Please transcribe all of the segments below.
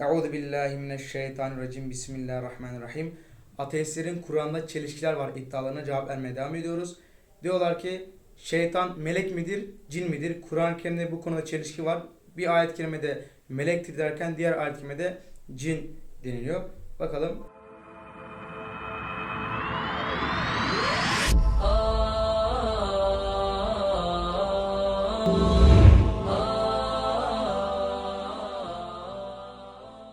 Euzu billahi mineşşeytanirracim. Bismillahirrahmanirrahim. Ateistlerin Kur'an'da çelişkiler var iddialarına cevap vermeye devam ediyoruz. Diyorlar ki şeytan melek midir, cin midir? Kur'an-ı Kerim'de bu konuda çelişki var. Bir ayet-i kerimede melektir derken diğer ayet-i kerimede cin deniliyor. Bakalım.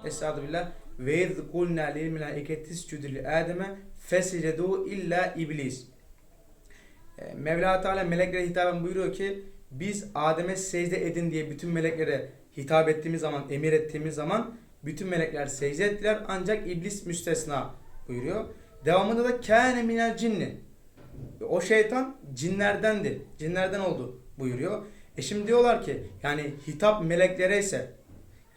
Estağfirullah. Ve iz kulna lil melaiketi iscudu li Adem'e fesecedu illa iblis. E, Mevla Teala meleklere hitaben buyuruyor ki biz Adem'e secde edin diye bütün meleklere hitap ettiğimiz zaman, emir ettiğimiz zaman bütün melekler secde ettiler ancak iblis müstesna buyuruyor. Devamında da kâne minel cinni. O şeytan cinlerdendir. Cinlerden oldu buyuruyor. E şimdi diyorlar ki yani hitap meleklere ise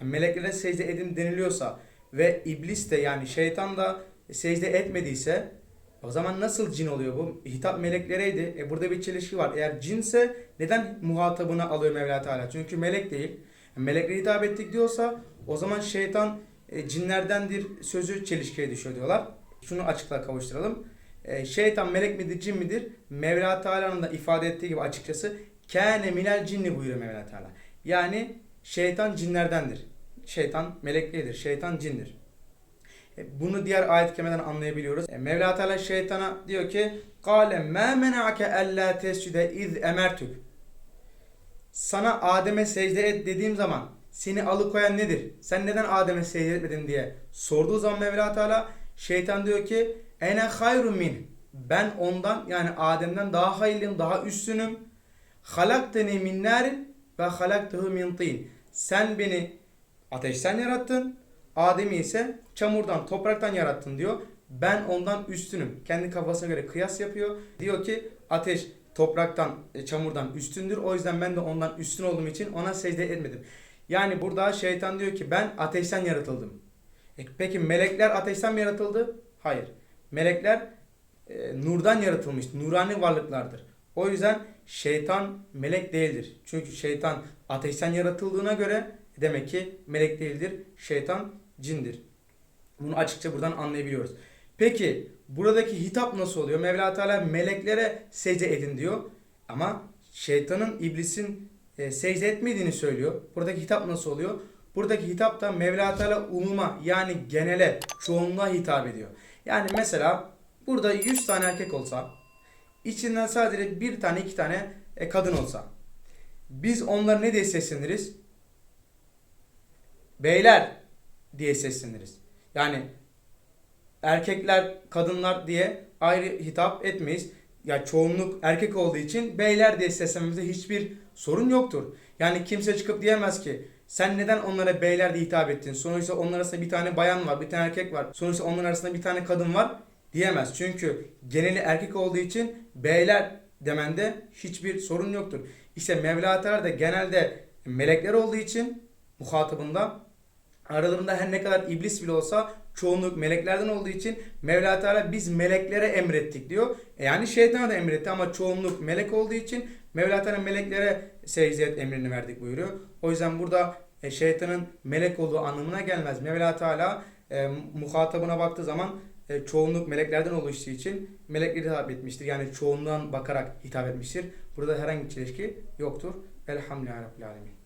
meleklere secde edin deniliyorsa ve iblis de yani şeytan da secde etmediyse o zaman nasıl cin oluyor bu? Hitap meleklereydi. E burada bir çelişki var. Eğer cinse neden muhatabına alıyor Mevla Teala? Çünkü melek değil. Meleklere hitap ettik diyorsa o zaman şeytan e, cinlerdendir sözü çelişkiye düşüyor diyorlar. Şunu açıklığa kavuşturalım. E, şeytan melek midir, cin midir? Mevla Teala'nın da ifade ettiği gibi açıkçası kâne minel cinni buyuruyor Mevla Teala. Yani şeytan cinlerdendir. Şeytan melek değildir. Şeytan cindir. E, Bunu diğer ayet kelimeden anlayabiliyoruz. E, Mevla Teala şeytana diyor ki: "Kâle mâ mena'ake ellâ tescude iz emertük." Sana Adem'e secde et dediğim zaman seni alıkoyan nedir? Sen neden Adem'e secde etmedin diye sorduğu zaman Mevla Teala şeytan diyor ki: "Ene hayrun min." Ben ondan yani Adem'den daha hayırlıyım, daha üstünüm. Halakteni min ve halaktehu min tin. Sen beni ateşten yarattın. Adem'i ise çamurdan, topraktan yarattın diyor. Ben ondan üstünüm. Kendi kafasına göre kıyas yapıyor. Diyor ki ateş topraktan, e, çamurdan üstündür. O yüzden ben de ondan üstün olduğum için ona secde etmedim. Yani burada şeytan diyor ki ben ateşten yaratıldım. E, peki melekler ateşten mi yaratıldı? Hayır. Melekler e, nurdan yaratılmış, nurani varlıklardır. O yüzden şeytan melek değildir. Çünkü şeytan ateşten yaratıldığına göre demek ki melek değildir. Şeytan cindir. Bunu açıkça buradan anlayabiliyoruz. Peki buradaki hitap nasıl oluyor? Mevla Teala meleklere secde edin diyor. Ama şeytanın, iblisin e, secde etmediğini söylüyor. Buradaki hitap nasıl oluyor? Buradaki hitap da Mevla Teala umuma yani genele, çoğunluğa hitap ediyor. Yani mesela burada 100 tane erkek olsa, içinden sadece bir tane iki tane e, kadın olsa. Biz onlara ne diye sesleniriz? Beyler diye sesleniriz. Yani erkekler, kadınlar diye ayrı hitap etmeyiz. Ya çoğunluk erkek olduğu için beyler diye seslenmemizde hiçbir sorun yoktur. Yani kimse çıkıp diyemez ki sen neden onlara beyler diye hitap ettin? Sonuçta onlar arasında bir tane bayan var, bir tane erkek var. Sonuçta onların arasında bir tane kadın var diyemez. Çünkü geneli erkek olduğu için beyler demende hiçbir sorun yoktur. İşte Mevla Teala da genelde melekler olduğu için muhatabında aralarında her ne kadar iblis bile olsa çoğunluk meleklerden olduğu için Mevla Teala biz meleklere emrettik diyor. E yani şeytana da emretti ama çoğunluk melek olduğu için Mevla Teala meleklere secde et emrini verdik buyuruyor. O yüzden burada e, şeytanın melek olduğu anlamına gelmez. Mevla Teala e, muhatabına baktığı zaman e, çoğunluk meleklerden oluştuğu için melekleri hitap etmiştir. Yani çoğundan bakarak hitap etmiştir. Burada herhangi bir çelişki yoktur. Elhamdülillahi Rabbil Alemin.